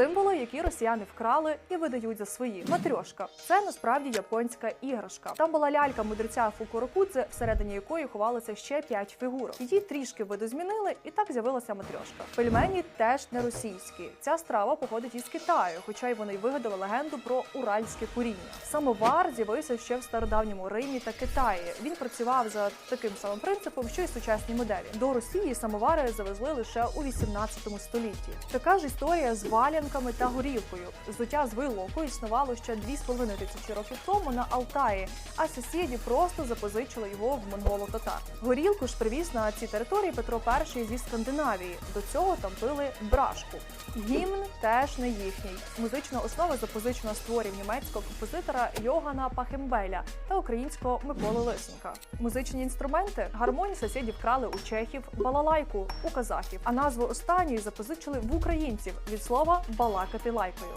Символи, які росіяни вкрали і видають за свої. Матрьошка це насправді японська іграшка. Там була лялька мудреця Фукурокудзе, всередині якої ховалося ще п'ять фігурок. Її трішки видозмінили, і так з'явилася матрьошка. Пельмені теж не російські. Ця страва походить із Китаю, хоча й вони вигадали легенду про уральське куріння. Самовар з'явився ще в стародавньому Римі та Китаї. Він працював за таким самим принципом, що й сучасні моделі. До Росії самовари завезли лише у 18 столітті. Така ж історія з валянками та горілкою. Зуття з вилоку існувало ще 2,5 тисячі років тому на Алтаї, а сусіді просто запозичили його в монголо-татар. Горілку ж привіз на ці території Петро І зі Скандинавії. До цього там пили брашку. Гімн теж не їхній. Музична основа запозичена з творів німецького композитора Йогана Пахембеля та українського Миколи Лисенка. Музичні інструменти гармонії сусідів крали у чехів, балалайку у казахів, а назву останньої запозичили в українців від слова балакати лайкою.